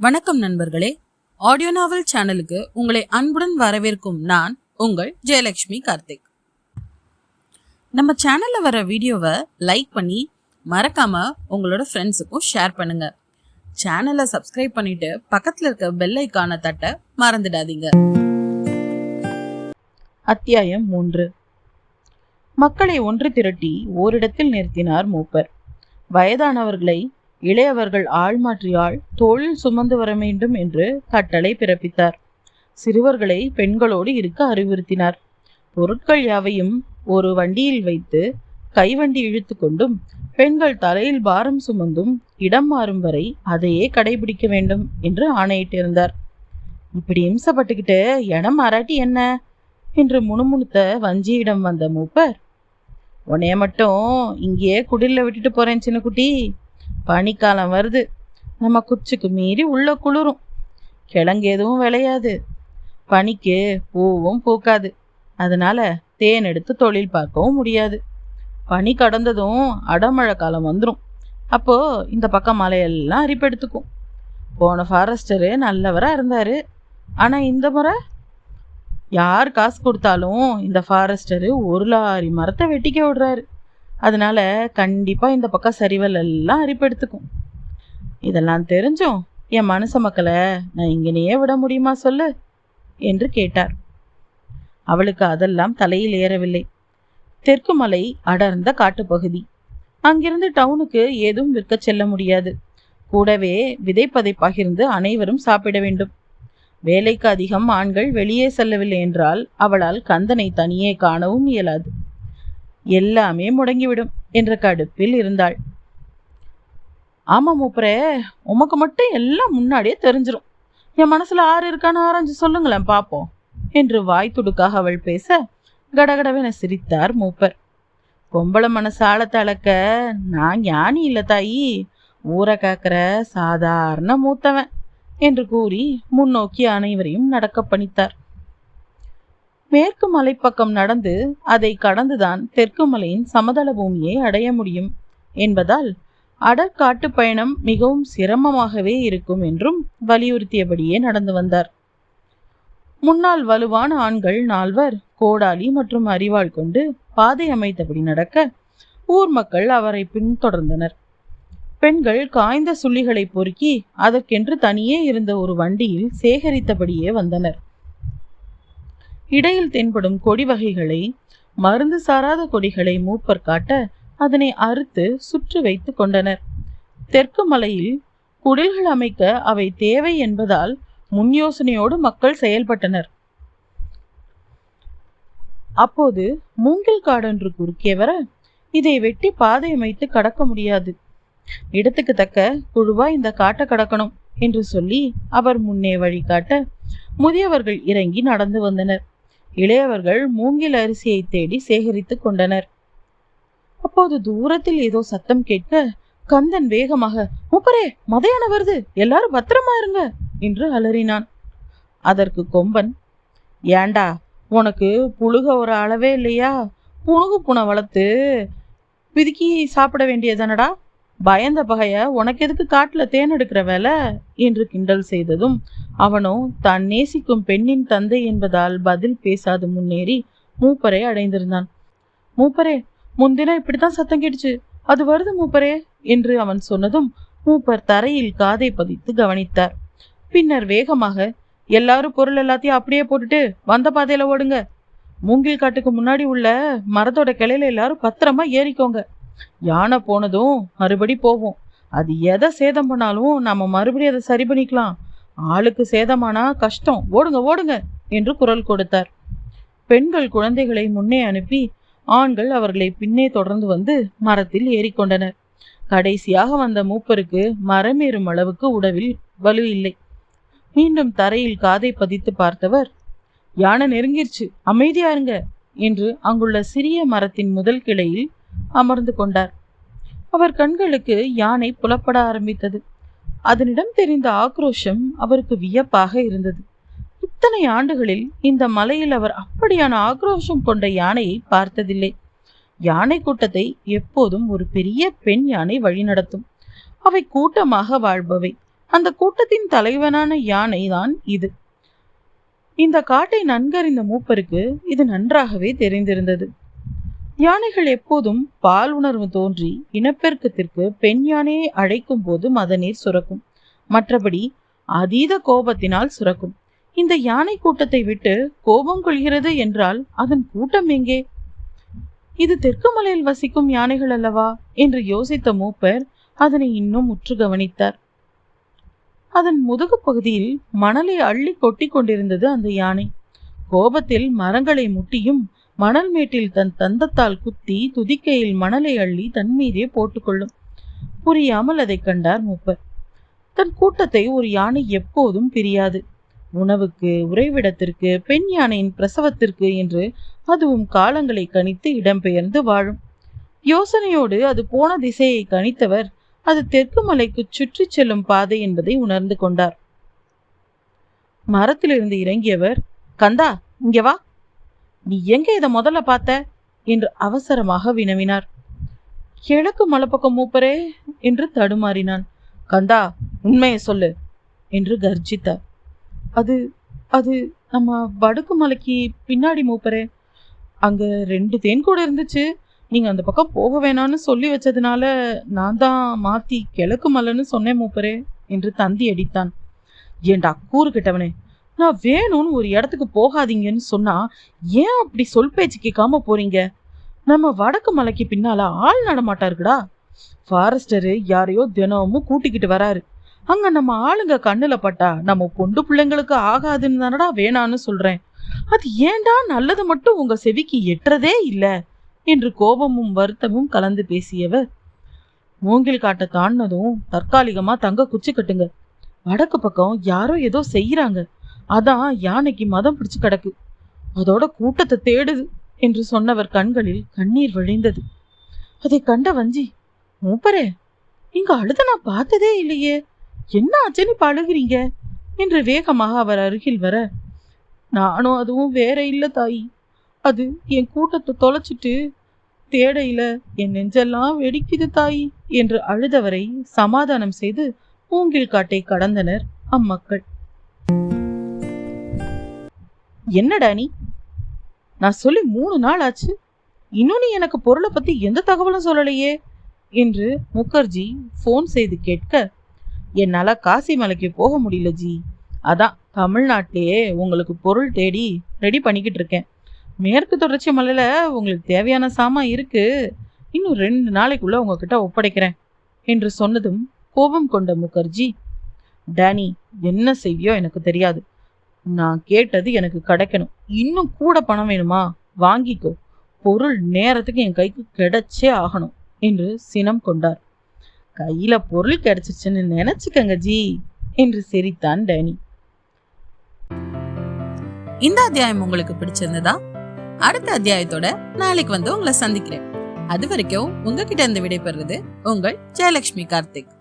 வணக்கம் நண்பர்களே. ஆடியோ நாவல் சேனலுக்கு உங்களை அன்புடன் வரவேற்கும் நான் உங்கள் ஜெயலட்சுமி கார்த்திக். நம்ம சேனல்ல வர வீடியோவை லைக் பண்ணி மறக்காம உங்களோட ஃப்ரெண்ட்ஸுக்கும் ஷேர் பண்ணுங்க. சேனலை சப்ஸ்கிரைப் பண்ணிட்டு பக்கத்துல இருக்க பெல் தட்டை தட்ட மறந்துடாதீங்க. அத்தியாயம் மூன்று. மக்களை ஒன்று திரட்டி ஓரிடத்தில் நிறுத்தினார் மூப்பர். வயதானவர்களை இளையவர்கள் ஆள் தோளில் சுமந்து வர வேண்டும் என்று கட்டளை பிறப்பித்தார். சிறுவர்களை பெண்களோடு இருக்க அறிவுறுத்தினார். பொருட்கள் யாவையும் ஒரு வண்டியில் வைத்து கைவண்டி இழுத்து கொண்டும் பெண்கள் தலையில் பாரம் சுமந்தும் இடம் மாறும் வரை அதையே கடைபிடிக்க வேண்டும் என்று ஆணையிட்டிருந்தார். இப்படி இம்சப்பட்டுக்கிட்டு இடம் மாறாட்டி என்ன? என்று முணுமுணுத்த வஞ்சியிடம் வந்த மூப்பர். உன்னைய மட்டும் இங்கேயே குடில்ல விட்டுட்டு போறேன் சின்ன குட்டி. பனிக்காலம் வருது. நம்ம குச்சிக்கு மீறி உள்ள குளிரும். கிழங்கு எதுவும் விளையாது. பனிக்கு பூவும் பூக்காது. அதனால தேன் எடுத்து தொழில் பார்க்கவும் முடியாது. பனி கடந்ததும் அடமழை காலம் வந்துடும் அப்போது இந்த பக்கம் மலையெல்லாம் அரிப்பெடுத்துக்கும். போன ஃபாரஸ்டரு நல்லவராக இருந்தார். ஆனால் இந்த முறை யார் காசு கொடுத்தாலும் இந்த ஃபாரஸ்டரு ஒரு லாரி மரத்தை வெட்டிக்க விடுறாரு. அதனால் கண்டிப்பாக இந்த பக்கம் சரிவல் எல்லாம் அரிப்பெடுத்துக்கும். இதெல்லாம் தெரிஞ்சும் என் மனுஷ மக்களை நான் இங்கனையே விட முடியுமா சொல்லு? என்று கேட்டார். அவளுக்கு அதெல்லாம் தலையில் ஏறவில்லை. தெற்கு மலை அடர்ந்த காட்டுப்பகுதி. அங்கிருந்து டவுனுக்கு ஏதும் விற்க செல்ல முடியாது. கூடவே விதைப்பதை பகிர்ந்து அனைவரும் சாப்பிட வேண்டும். வேலைக்கு அதிகம் ஆண்கள் வெளியே செல்லவில்லை என்றால் அவளால் கந்தனை தனியே காணவும் இயலாது. எல்லாமே முடங்கிவிடும் என்ற கடுப்பில் இருந்தாள். ஆமாம் மூப்பரே உமக்கு மட்டும் எல்லாம் முன்னாடியே தெரிஞ்சிடும் என் மனசில் ஆறு இருக்கான்னு ஆராய்ஞ்சு சொல்லுங்களேன் பார்ப்போம் என்று வாய் துடுக்காக அவள் பேச கடகடவென சிரித்தார் மூப்பர். பொம்பளை மனசு ஆழத்தை அளக்க நான் ஞானி இல்லை தாயி ஊரை காக்கிற சாதாரண மூத்தவன் என்று கூறி முன்னோக்கி அனைவரையும் நடக்க பணித்தார். மேற்கு மலைப்பக்கம் நடந்து அதை கடந்துதான் தெற்கு மலையின் சமதள பூமியை அடைய முடியும் என்பதால் அடற்காட்டு பயணம் மிகவும் சிரமமாகவே இருக்கும் என்றும் வலியுறுத்தியபடியே நடந்து வந்தார். முன்னால் வலுவான ஆண்கள் நால்வர் கோடாலி மற்றும் அறிவாள் கொண்டு பாதை அமைத்தபடி நடக்க ஊர் மக்கள் அவரை பின்தொடர்ந்தனர். பெண்கள் காய்ந்த சுள்ளிகளை பொறுக்கி அதற்கென்று தனியே இருந்த ஒரு வண்டியில் சேகரித்தபடியே வந்தனர். இடையில் தென்படும் கொடி வகைகளை மருந்து சாராத கொடிகளை மூப்பர் காட்ட அதனை அறுத்து சுற்றி வைத்து கொண்டனர். தெற்கு மலையில் குடில்கள் அமைக்க அவை தேவை என்பதால் முன் யோசனையோடு மக்கள் செயல்பட்டனர். அப்போது மூங்கில் காடொன்று குறுக்கே வர இதை வெட்டி பாதை அமைத்து கடக்க முடியாது. இடத்துக்கு தக்க குழுவா இந்த காட்டை கடக்கணும் என்று சொல்லி அவர் முன்னே வழிகாட்ட முதியவர்கள் இறங்கி நடந்து வந்தனர். இளையவர்கள் மூங்கில் அரிசியை தேடி சேகரித்து கொண்டனர். அப்போது தூரத்தில் ஏதோ சத்தம் கேட்க கந்தன் வேகமாக மூப்பரே மதையான வருது எல்லாரும் பத்திரமா இருங்க என்று அலறினான். அதற்கு கொம்பன் ஏண்டா உனக்கு புழுக ஒரு அளவே இல்லையா? புணுகு புனை வளர்த்து பிதுக்கி சாப்பிட வேண்டியதானடா? பயந்த பகைய உனக்கு எதுக்கு காட்டில் தேன் எடுக்கிற வேலை? என்று கிண்டல் செய்ததும் அவனோ தான் நேசிக்கும் பெண்ணின் தந்தை என்பதால் பதில் பேசாது முன்னேறி மூப்பரை அடைந்திருந்தான். மூப்பரே முன்தினம் இப்படித்தான் சத்தம் கேட்டுச்சு. அது வருது மூப்பரே என்று அவன் சொன்னதும் மூப்பர் தரையில் காதை பதித்து கவனித்தார். பின்னர் வேகமாக எல்லாரும் பொருள் எல்லாத்தையும் அப்படியே போட்டுட்டு வந்த பாதையில ஓடுங்க. மூங்கில் காட்டுக்கு முன்னாடி உள்ள மரத்தோட கிளையில எல்லாரும் பத்திரமா ஏறிக்கோங்க. யானை போனதும் மறுபடி போவோம் அது எதை சேதம் பண்ணாலும் நம்ம மறுபடியும் அதை சரி பண்ணிக்கலாம். ஆளுக்கு சேதமானா கஷ்டம். ஓடுங்க ஓடுங்க என்று குரல் கொடுத்தார். பெண்கள் குழந்தைகளை முன்னே அனுப்பி ஆண்கள் அவர்களை பின்னே தொடர்ந்து வந்து மரத்தில் ஏறிக்கொண்டனர். கடைசியாக வந்த மூப்பருக்கு மரமேறும் அளவுக்கு உடவில் வலு இல்லை. மீண்டும் தரையில் காதை பதித்து பார்த்தவர் யானை நெருங்கிருச்சு அமைதியா இருங்க என்று அங்குள்ள சிறிய மரத்தின் முதல் கிளையில் அமர்ந்து கொண்டார். அவர் கண்களுக்கு யானை புலப்பட ஆரம்பித்தது. அதனிடம் தெரிந்த ஆக்ரோஷம் அவருக்கு வியப்பாக இருந்தது. இத்தனை ஆண்டுகளில் இந்த மலையில் அவர் அப்படியான ஆக்ரோஷம் கொண்ட யானையை பார்த்ததில்லை. யானை கூட்டத்தை எப்போதும் ஒரு பெரிய பெண் யானை வழிநடத்தும் அவை கூட்டமாக வாழ்பவை. அந்த கூட்டத்தின் தலைவனான யானை தான் இது. இந்த காட்டை நன்கறிந்த மூப்பருக்கு இது நன்றாகவே தெரிந்திருந்தது. யானைகள் எப்போதும் பால் உணர்வு தோன்றி இனப்பெருக்கத்திற்கு பெண் யானையை அழைக்கும் போது மதநீர் சுரக்கும். மற்றபடி அதீத கோபத்தினால் சுரக்கும். இந்த யானை கூட்டத்தை விட்டு கோபம் கொள்கிறது என்றால் அதன் கூட்டம் எங்கே? இது தெற்கு மலையில் வசிக்கும் யானைகள் அல்லவா? என்று யோசித்த மூப்பர் அதனை இன்னும் உற்று கவனித்தார். அதன் முதுகு பகுதியில் மணலை அள்ளி கொட்டி கொண்டிருந்தது அந்த யானை. கோபத்தில் மரங்களை முட்டியும் மணல் மேட்டில் தன் தந்தத்தால் குத்தி துதிக்கையில் மணலை அள்ளி தன் மீதே போட்டுக்கொள்ளும். புரியாமல் அதை கண்டார் மூப்பர். தன் கூட்டத்தை ஒரு யானை எப்போதும் பிரியாது. உணவுக்கு உறைவிடத்திற்கு பெண் யானையின் பிரசவத்திற்கு என்று அதுவும் காலங்களை கணித்து இடம்பெயர்ந்து வாழும். யோசனையோடு அது போன திசையை கணித்தவர் அது தெற்கு மலைக்கு சுற்றி செல்லும் பாதை என்பதை உணர்ந்து கொண்டார். மரத்திலிருந்து இறங்கியவர் கந்தா இங்கே வா. நீ எங்க இதை முதல்ல பார்த்த? என்று அவசரமாக வினவினார். கிழக்கு மலைப்பக்கம் மூப்பரே என்று தடுமாறினான். கந்தா உண்மையை சொல்லு என்று கர்ஜித்தார். அது அது நம்ம வடுக்கு மலைக்கு பின்னாடி மூப்பரே. அங்க ரெண்டு தேன் கூட இருந்துச்சு. நீங்க அந்த பக்கம் போக வேணாம்னு சொல்லி வச்சதுனால நான் தான் மாத்தி கிழக்கு மலைன்னு சொன்னேன் மூப்பரே என்று தந்தி அடித்தான். ஏண்டா கூறு கிட்டவனே நான் வேணும்னு ஒரு இடத்துக்கு போகாதீங்கன்னு சொன்னா ஏன் அப்படி சொல் பேச்சு கேட்காம போறீங்க? நம்ம வடக்கு மலைக்கு பின்னால ஆள் நடமாட்டா இருக்குடா ஃபாரஸ்டரு யாரையோ தினமும் கூட்டிக்கிட்டு வராரு. அங்க நம்ம ஆளுங்க கண்ணுல பட்டா நம்ம பொண்டு பிள்ளைங்களுக்கு ஆகாதுன்னு தானடா வேணான்னு சொல்றேன். அது ஏண்டா நல்லது மட்டும் உங்க செவிக்கு எட்டுறதே இல்ல? என்று கோபமும் வருத்தமும் கலந்து பேசியவர். மூங்கில் காட்டை தாண்டினதும் தற்காலிகமா தங்க குச்சி கட்டுங்க. வடக்கு பக்கம் யாரோ ஏதோ செய்யறாங்க அதான் யானைக்கு மதம் பிடிச்சு கிடக்கு. அதோட கூட்டத்தை தேடுது என்று சொன்னவர் கண்களில் கண்ணீர் வழிந்தது. அதை கண்ட வஞ்சி மூப்பரே இங்க அழுத நான் பார்த்ததே இல்லையே. என்ன ஆச்சுன்னு இப்ப அழுகிறீங்க என்று வேகமாக அவர் அருகில் வர நானும் அதுவும் வேற இல்ல தாயி. அது என் கூட்டத்தை தொலைச்சிட்டு தேடையில என் நெஞ்செல்லாம் வெடிக்குது தாயி என்று அழுதவரை சமாதானம் செய்து மூங்கில் காட்டை கடந்தனர் அம்மக்கள். என்னடா நீ? நான் சொல்லி மூணு நாள் ஆச்சு. இன்னும் நீ எனக்கு பொருளை பத்தி எந்த தகவலும் சொல்லலையே? என்று முகர்ஜி ஃபோன் செய்து கேட்க என்னால காசி மலைக்கு போக முடியல ஜி. அதான் தமிழ்நாட்டிலேயே உங்களுக்கு பொருள் தேடி ரெடி பண்ணிக்கிட்டு இருக்கேன். மேற்கு தொடர்ச்சி மலையில் உங்களுக்கு தேவையான சாமான் இருக்கு. இன்னும் ரெண்டு நாளைக்குள்ள உங்ககிட்ட ஒப்படைக்கிறேன். என்று சொன்னதும் கோபம் கொண்ட முகர்ஜி டேனி என்ன செய்வியோ எனக்கு தெரியாது. நான் கேட்டது எனக்கு கிடைக்கணும். இன்னும் கூட பணம் வேணுமா? வாங்கிக்கோ. பொருள் நேரத்துக்கு என் கைக்கு கிடைச்சே ஆகணும் என்று சினம் கொண்டார். கையில பொருள் கிடைச்சிச்சுன்னு நினைச்சுக்கங்க ஜி என்று சிரித்தான் டேனி. இந்த அத்தியாயம் உங்களுக்கு பிடிச்சிருந்ததா? அடுத்த அத்தியாயத்தோட நாளைக்கு வந்து உங்களை சந்திக்கிறேன். அது வரைக்கும் உங்ககிட்ட இருந்து விடைபெறுறது உங்கள் ஜெயலட்சுமி கார்த்திக்.